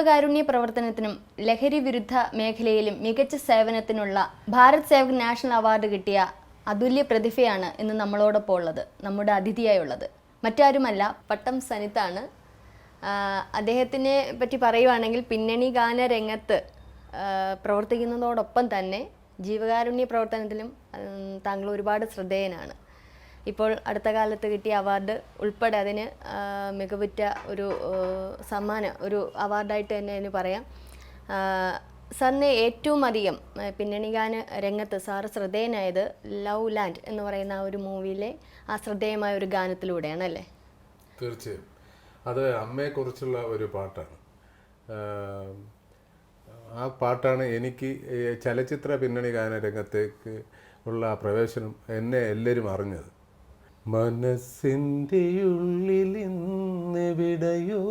ജീവകാരുണ്യ പ്രവർത്തനത്തിനും ലഹരി വിരുദ്ധ മേഖലയിലും മികച്ച സേവനത്തിനുള്ള ഭാരത് സേവക് നാഷണൽ അവാർഡ് കിട്ടിയ അതുല്യ പ്രതിഭയാണ് ഇന്ന് നമ്മളോടൊപ്പം ഉള്ളത് നമ്മുടെ അതിഥിയായുള്ളത്. മറ്റാരുമല്ല പട്ടം സനിത്താണ്. അദ്ദേഹത്തിനെ പറ്റി പറയുവാണെങ്കിൽ പിന്നണി ഗാന രംഗത്ത് പ്രവർത്തിക്കുന്നതോടൊപ്പം തന്നെ ജീവകാരുണ്യ പ്രവർത്തനത്തിലും താങ്കൾ ഒരുപാട് ശ്രദ്ധേയനാണ്. ഇപ്പോൾ അടുത്ത കാലത്ത് കിട്ടിയ അവാർഡ് ഉൾപ്പെടെ അതിന് മികവുറ്റ ഒരു സമ്മാനം ഒരു അവാർഡായിട്ട് തന്നെ അതിന് പറയാം. സന്നെ ഏറ്റവും അധികം പിന്നണി ഗാന രംഗത്ത് സാറ് ശ്രദ്ധേയനായത് ലവ് ലാൻഡ് എന്ന് പറയുന്ന ആ ഒരു മൂവിയിലെ ആ ശ്രദ്ധേയമായ ഒരു ഗാനത്തിലൂടെയാണ് അല്ലേ? തീർച്ചയായും. അത് അമ്മയെക്കുറിച്ചുള്ള ഒരു പാട്ടാണ്. ആ പാട്ടാണ് എനിക്ക് ചലച്ചിത്ര പിന്നണി ഗാന രംഗത്തേക്ക് ഉള്ള പ്രവേശനം എന്നെ എല്ലാവരും അറിഞ്ഞത്. മനസ്സിന്റെ ഉള്ളിൽ ഇന്നെവിടെയോ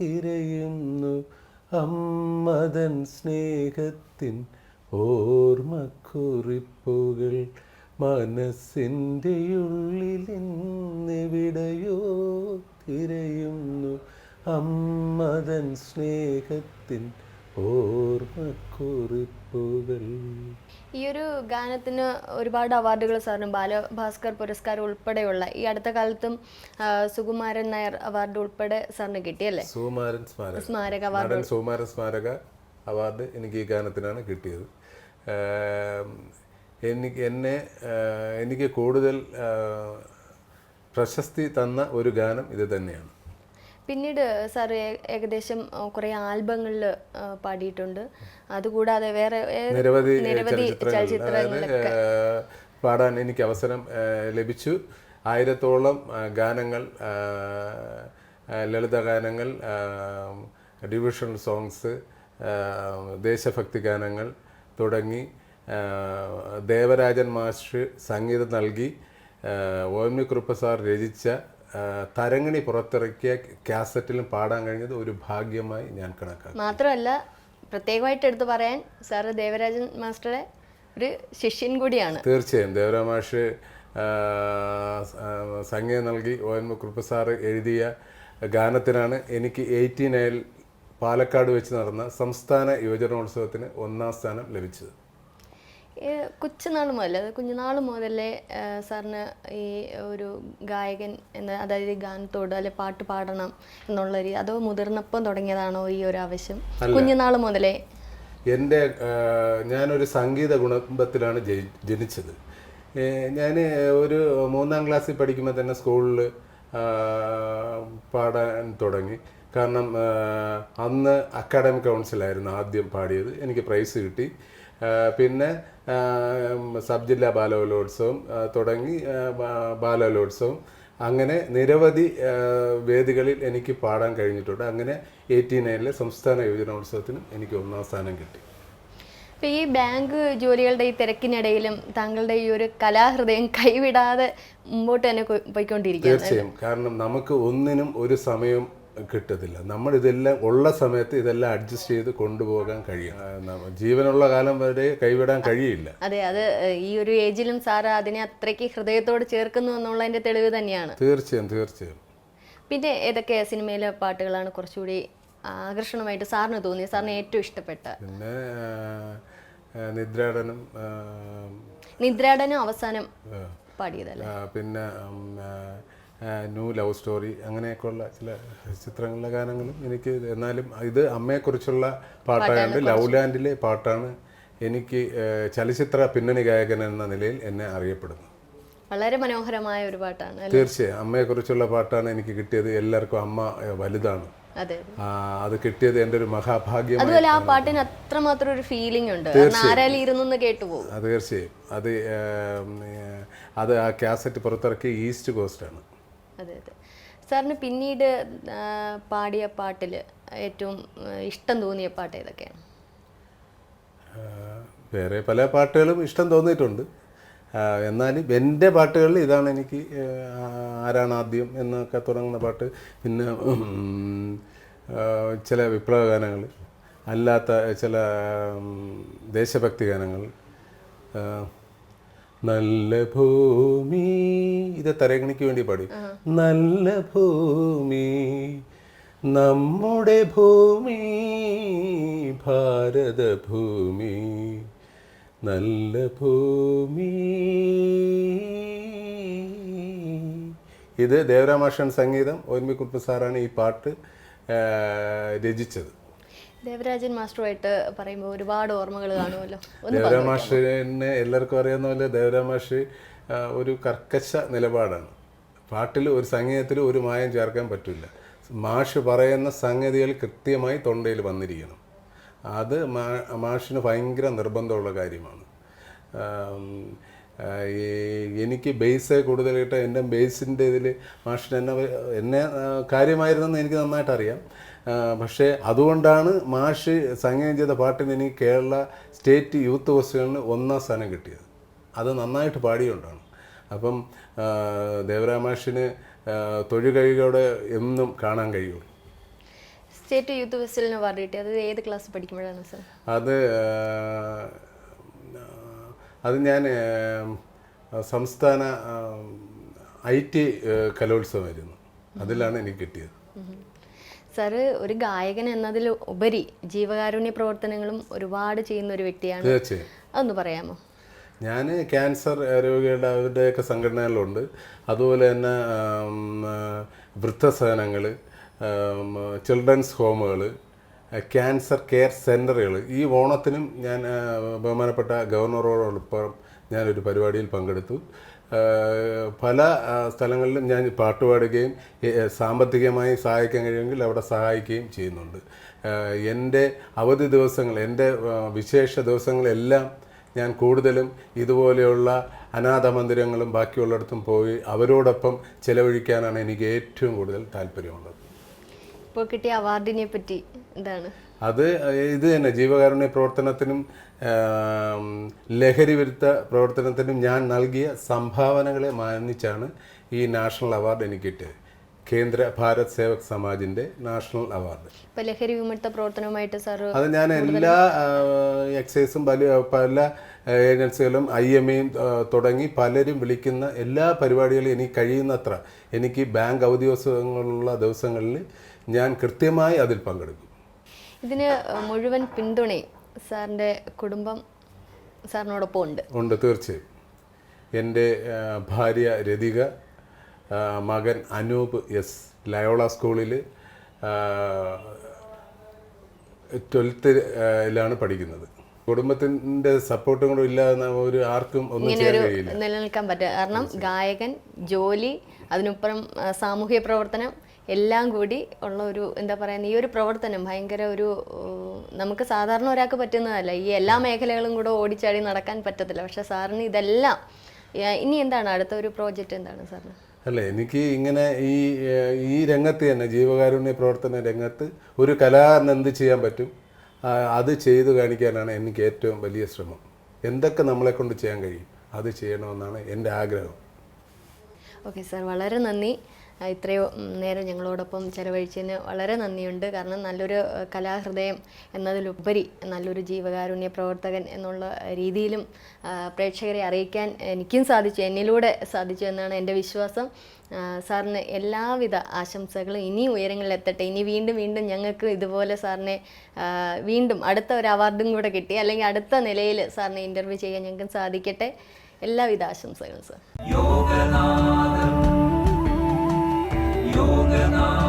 തിരയുന്നു അമ്മതൻ സ്നേഹത്തിൻ ഓർമ്മക്കുറിപ്പുകൾ. മനസ്സിന്റെ ഉള്ളിൽ ഇന്നെവിടെയോ തിരയുന്നു അമ്മതൻ സ്നേഹത്തിൻ ഓർമ്മക്കുറിപ്പുകൾ. ഈ ഒരു ഗാനത്തിന് ഒരുപാട് അവാർഡുകൾ സാറിന് ബാലഭാസ്കർ പുരസ്കാരം ഉൾപ്പെടെയുള്ള ഈ അടുത്ത കാലത്തും സുകുമാരൻ നായർ അവാർഡ് ഉൾപ്പെടെ സാറിന് കിട്ടിയല്ലേ? സുകുമാരൻ സ്മാരക. സ്മാരക അവാർഡ്. സുകുമാരൻ സ്മാരക അവാർഡ് എനിക്ക് ഈ ഗാനത്തിനാണ് കിട്ടിയത്. എനിക്ക് എന്നെ എനിക്ക് കൂടുതൽ പ്രശസ്തി തന്ന ഒരു ഗാനം ഇത് തന്നെയാണ്. പിന്നീട് സാർ ഏകദേശം കുറേ ആൽബങ്ങളിൽ പാടിയിട്ടുണ്ട്. അതുകൂടാതെ വേറെ നിരവധി പാടാൻ എനിക്ക് അവസരം ലഭിച്ചു. ആയിരത്തോളം ഗാനങ്ങൾ ലളിത ഗാനങ്ങൾ ഡിവിഷണൽ സോങ്സ് ദേശഭക്തി ഗാനങ്ങൾ തുടങ്ങി ദേവരാജൻ മാസ്റ്റർ സംഗീതം നൽകി ആ, ഓമി കുറുപ്പ സാർ രചിച്ച തരങ്ങിണി പുറത്തിറക്കിയ കാസറ്റിലും പാടാൻ കഴിഞ്ഞത് ഒരു ഭാഗ്യമായി ഞാൻ കണക്കാക്കി. മാത്രമല്ല പ്രത്യേകമായിട്ട് എടുത്തു പറയാൻ സാറ് ദേവരാജൻ മാസ്റ്ററുടെ ഒരു ശിഷ്യൻ കൂടിയാണ്. തീർച്ചയായും. ദേവരാജ മാഷ് സംഗീതം നൽകി ഒ എൻ കുറുപ്പ് സാറ് എഴുതിയ ഗാനത്തിനാണ് എനിക്ക് എയ്റ്റി നയൽ പാലക്കാട് വെച്ച് നടന്ന സംസ്ഥാന യുവജനോത്സവത്തിന് ഒന്നാം സ്ഥാനം ലഭിച്ചത്. കൊച്ചുനാൾ മുതൽ അത് കുഞ്ഞുനാൾ മുതലേ സാറിന് ഈ ഒരു ഗായകൻ എന്ന അതായത് ഗാനത്തോട് അല്ലെ പാട്ട് പാടണം എന്നുള്ള ഒരു അതോ മുതിർന്നപ്പം തുടങ്ങിയതാണോ ഈ ഒരു ആവശ്യം? കുഞ്ഞുനാൾ മുതലേ. എന്റെ ഞാനൊരു സംഗീത കുടുംബത്തിലാണ് ജനിച്ചത്. ഞാൻ ഒരു മൂന്നാം ക്ലാസ്സിൽ പഠിക്കുമ്പോൾ തന്നെ സ്കൂളിൽ പാടാൻ തുടങ്ങി. കാരണം അന്ന് അക്കാഡമിക് കൗൺസിലായിരുന്നു ആദ്യം പാടിയത്. എനിക്ക് പ്രൈസ് കിട്ടി. പിന്നെ സബ് ജില്ലാ ബാലകലോത്സവം തുടങ്ങി ബാലകലോത്സവം. അങ്ങനെ നിരവധി വേദികളിൽ എനിക്ക് പാടാൻ കഴിഞ്ഞിട്ടുണ്ട്. അങ്ങനെ എയ്റ്റി നയനിലെ സംസ്ഥാന യുവജനോത്സവത്തിനും എനിക്ക് ഒന്നാം സ്ഥാനം കിട്ടി. ഇപ്പം ഈ ബാങ്ക് ജോലികളുടെ ഈ തിരക്കിനിടയിലും താങ്കളുടെ ഈ ഒരു കലാഹൃദയം കൈവിടാതെ മുമ്പോട്ട് തന്നെ പോയിക്കൊണ്ടിരിക്കും തീർച്ചയായും. കാരണം നമുക്ക് ഒന്നിനും ഒരു സമയം കിട്ടത്തില്ല. നമ്മൾ ഇതെല്ലാം ഉള്ള സമയത്ത് ഇതെല്ലാം അഡ്ജസ്റ്റ് ചെയ്ത് കൊണ്ടുപോകാൻ കഴിയും. ജീവനുള്ള കാലം വരെ കൈവിടാൻ കഴിയില്ല. അതെ അത് ഈ ഒരു ഏജിലും സാർ അതിനെ അത്രയ്ക്ക് ഹൃദയത്തോട് ചേർക്കുന്നു എന്നുള്ളതിന്റെ തെളിവ് തന്നെയാണ്. തീർച്ചയായും തീർച്ചയായും. പിന്നെ ഏതൊക്കെ സിനിമയിലെ പാട്ടുകളാണ് കുറച്ചുകൂടി ആകർഷണമായിട്ട് സാറിന് തോന്നി സാറിന് ഏറ്റവും ഇഷ്ടപ്പെട്ട? പിന്നെ നിദ്രാടനം നിദ്രാടനം അവസാനം പാടിയതല്ലേ? പിന്നെ ന്യൂ ലവ് സ്റ്റോറി അങ്ങനെയൊക്കെയുള്ള ചില ചിത്രങ്ങളിലെ ഗാനങ്ങളും എനിക്ക് എന്നാലും ഇത് അമ്മയെക്കുറിച്ചുള്ള പാട്ടായതുകൊണ്ട് ലവ് ലാൻഡിലെ പാട്ടാണ് എനിക്ക് ചലച്ചിത്ര പിന്നണി ഗായകൻ എന്ന നിലയിൽ എന്നെ അറിയപ്പെടുന്നത്. വളരെ മനോഹരമായ ഒരു പാട്ടാണ്? തീർച്ചയായും. അമ്മയെക്കുറിച്ചുള്ള പാട്ടാണ് എനിക്ക് കിട്ടിയത്. എല്ലാവർക്കും അമ്മ വലുതാണ്. അതെ കിട്ടിയത് എന്റെ ഒരു മഹാഭാഗ്യം അതുപോലെ ആ പാട്ടിന് അത്രമാത്രം ഒരു ഫീലിംഗ് ഉണ്ട്. ഇരുന്നു കേട്ടുപോകും അത് തീർച്ചയായും. അത് അത് ആ കാസറ്റ് പുറത്തിറക്കി ഈസ്റ്റ് കോസ്റ്റാണ് അതെ അതെ. സാറിന് പിന്നീട് പാടിയ പാട്ടിൽ ഏറ്റവും ഇഷ്ടം തോന്നിയ പാട്ട് ഏതൊക്കെയാണ്? വേറെ പല പാട്ടുകളും ഇഷ്ടം തോന്നിയിട്ടുണ്ട്. എന്നാലും എന്റെ പാട്ടുകളിൽ ഇതാണ് എനിക്ക് ആരാണ് ആദ്യം എന്നൊക്കെ തുടങ്ങുന്ന പാട്ട്. പിന്നെ ചില വിപ്ലവ ഗാനങ്ങൾ അല്ലാത്ത ചില ദേശഭക്തി ഗാനങ്ങൾ നല്ല ഭൂമി. ഇത് തരകണിക്ക് വേണ്ടി പാടി. നല്ല ഭൂമി. നമ്മുടെ ഭൂമി. ഭാരതഭൂമി നല്ല ഭൂമി. ഇത് ദേവരാമാഷൻ സംഗീതം. ഓർമ്മിക്കുറിപ്പ് സാറാണ് ഈ പാട്ട് രചിച്ചത്. ദേവരാജൻ മാസ്റ്ററുമായിട്ട് പറയുമ്പോൾ ഒരുപാട് ഓർമ്മകൾ കാണുമല്ലോ. ഒന്ന് ദേവരാമാഷിനെ എല്ലാവർക്കും അറിയാവുന്ന പോലെ ദേവരാജ മാഷി ഒരു കർക്കശ നിലപാടാണ്. പാട്ടിൽ ഒരു സംഗീതത്തിൽ ഒരു മായം ചേർക്കാൻ പറ്റില്ല. മാഷ് പറയുന്ന സംഗതികൾ കൃത്യമായി തൊണ്ടയിൽ വന്നിരിക്കണം. അത് മാ മാഷിന് ഭയങ്കര നിർബന്ധമുള്ള കാര്യമാണ്. എനിക്ക് ബേസ് കൂടുതലായിട്ട് എന്റെ ബേസിന്റെ ഇതിൽ മാഷിന് എന്നെ എന്നെ കാര്യമായിരുന്നെന്ന് എനിക്ക് നന്നായിട്ട് അറിയാം പക്ഷേ അതുകൊണ്ടാണ് മാഷ് സംഗീതം ചെയ്ത പാട്ടിന് എനിക്ക് കേരള സ്റ്റേറ്റ് യൂത്ത് ഫെസ്റ്റിവലിന് ഒന്നാം സ്ഥാനം കിട്ടിയത്. അത് നന്നായിട്ട് പാടിയോണ്ടാണ് അപ്പം ദേവരാ ദേവരാമാഷിന് തൊഴിൽ കഴിയോടെ എന്നും കാണാൻ കഴിയുള്ളൂ സ്റ്റേറ്റ് യൂത്ത് ഫെസ്റ്റിവലിന് അവാർഡ് കിട്ടി. അത് ഏത് ക്ലാസ് പഠിക്കുമ്പോഴാണ് സർ? അത് അത് ഞാൻ സംസ്ഥാന ഐ ടി കലോത്സവമായിരുന്നു. അതിലാണ് എനിക്ക് കിട്ടിയത്. സാറ് ഒരു ഗായകൻ എന്നതിൽ ഉപരി ജീവകാരുണ്യ പ്രവർത്തനങ്ങളും ഒരുപാട് ചെയ്യുന്ന ഒരു വ്യക്തിയാണ് അതൊന്ന് പറയാമോ? ഞാൻ ക്യാൻസർ രോഗികളുടെ അവരുടെയൊക്കെ സംഘടനകളുണ്ട് അതുപോലെ തന്നെ വൃദ്ധസേനങ്ങൾ വൃദ്ധസദനങ്ങൾ ചിൽഡ്രൻസ് ഹോമുകൾ ക്യാൻസർ കെയർ സെന്ററുകൾ ഈ ഓണത്തിനും ഞാൻ ബഹുമാനപ്പെട്ട ഗവർണറോടൊപ്പം ഞാനൊരു പരിപാടിയിൽ പങ്കെടുത്തു. പല സ്ഥലങ്ങളിലും ഞാൻ പാട്ട് പാടുകയും സാമ്പത്തികമായി സഹായിക്കാൻ കഴിയുമെങ്കിൽ അവിടെ സഹായിക്കുകയും ചെയ്യുന്നുണ്ട്. എന്റെ അവധി ദിവസങ്ങൾ എന്റെ വിശേഷ ദിവസങ്ങളെല്ലാം ഞാൻ കൂടുതലും ഇതുപോലെയുള്ള അനാഥ മന്ദിരങ്ങളും ബാക്കിയുള്ളിടത്തും പോയി അവരോടൊപ്പം ചെലവഴിക്കാനാണ് എനിക്ക് ഏറ്റവും കൂടുതൽ താല്പര്യമുള്ളത്. ഇപ്പോൾ കിട്ടിയ അവാർഡിനെ പറ്റി എന്താണ്? അത് ഇത് തന്നെ ജീവകാരുണ്യ പ്രവർത്തനത്തിനും ലഹരി വിരുദ്ധ പ്രവർത്തനത്തിനും ഞാൻ നൽകിയ സംഭാവനകളെ മാനിച്ചാണ് ഈ നാഷണൽ അവാർഡ് എനിക്ക് കിട്ടിയത് കേന്ദ്ര ഭാരത് സേവക് സമാജിന്റെ നാഷണൽ അവാർഡ്. ലഹരി വിമുക്ത പ്രവർത്തനവുമായിട്ട് സാർ അത് ഞാൻ എല്ലാ എക്സൈസും പല പല ഏജൻസികളും ഐ എം എയും തുടങ്ങി പലരും വിളിക്കുന്ന എല്ലാ പരിപാടികളും എനിക്ക് കഴിയുന്നത്ര എനിക്ക് ബാങ്ക് അവധി ദിവസങ്ങളുള്ള ദിവസങ്ങളിൽ ഞാൻ കൃത്യമായി അതിൽ പങ്കെടുക്കും. ഇതിന് മുഴുവൻ പിന്തുണയും സാറിന്റെ കുടുംബം സാറിനോടൊപ്പം ഉണ്ട്. ഉണ്ട് തീർച്ചയായും. എന്റെ ഭാര്യ രതിക മകൻ അനൂപ് എസ് ലയോള സ്കൂളിൽ ട്വൽത്തിലാണ് പഠിക്കുന്നത്. കുടുംബത്തിന്റെ സപ്പോർട്ടും കൂടെ ഇല്ലാതെ ഒരു ആർക്കും ഒന്നും ചെയ്യാൻ കഴിയില്ല. നിലനിൽക്കാൻ പറ്റുക കാരണം ഗായകൻ ജോലി അതിനുപ്പുറം സാമൂഹ്യ പ്രവർത്തനം എല്ലാം കൂടി ഉള്ള ഒരു എന്താ പറയുക ഈ ഒരു പ്രവർത്തനം ഭയങ്കര ഒരു നമുക്ക് സാധാരണ ഒരാൾക്ക് പറ്റുന്നതല്ല. ഈ എല്ലാ മേഖലകളും കൂടെ ഓടിച്ചാടി നടക്കാൻ പറ്റത്തില്ല. പക്ഷെ സാറിന് ഇതെല്ലാം ഇനി എന്താണ്? അടുത്ത ഒരു പ്രോജക്റ്റ് എന്താണ് സാറിന്? അല്ല എനിക്ക് ഇങ്ങനെ ഈ ഈ രംഗത്ത് തന്നെ ജീവകാരുണ്യ പ്രവർത്തന രംഗത്ത് ഒരു കലാ എന്ത് ചെയ്യാൻ പറ്റും? അത് ചെയ്തു കാണിക്കാനാണ് എനിക്ക് ഏറ്റവും വലിയ ശ്രമം. എന്തൊക്കെ നമ്മളെ കൊണ്ട് ചെയ്യാൻ കഴിയും അത് ചെയ്യണമെന്നാണ് എന്റെ ആഗ്രഹം. ഓക്കെ സാർ വളരെ നന്ദി. ഇത്രയോ നേരം ഞങ്ങളോടൊപ്പം ചെലവഴിച്ചതിന് വളരെ നന്ദിയുണ്ട്. കാരണം നല്ലൊരു കലാഹൃദയം എന്നതിലുപരി നല്ലൊരു ജീവകാരുണ്യ പ്രവർത്തകൻ എന്നുള്ള രീതിയിലും പ്രേക്ഷകരെ അറിയിക്കാൻ എനിക്കും സാധിച്ചു എന്നിലൂടെ സാധിച്ചു എന്നാണ് എന്റെ വിശ്വാസം. സാറിന് എല്ലാവിധ ആശംസകളും ഇനി ഉയരങ്ങളിലെത്തട്ടെ ഇനി വീണ്ടും വീണ്ടും ഞങ്ങൾക്ക് ഇതുപോലെ സാറിനെ വീണ്ടും അടുത്ത ഒരു അവാർഡും കൂടെ കിട്ടി. അല്ലെങ്കിൽ അടുത്ത നിലയിൽ സാറിനെ ഇന്റർവ്യൂ ചെയ്യാൻ ഞങ്ങൾക്കും സാധിക്കട്ടെ. എല്ലാവിധ ആശംസകളും സാർ. യോഗനാഥം യോഗനാഥം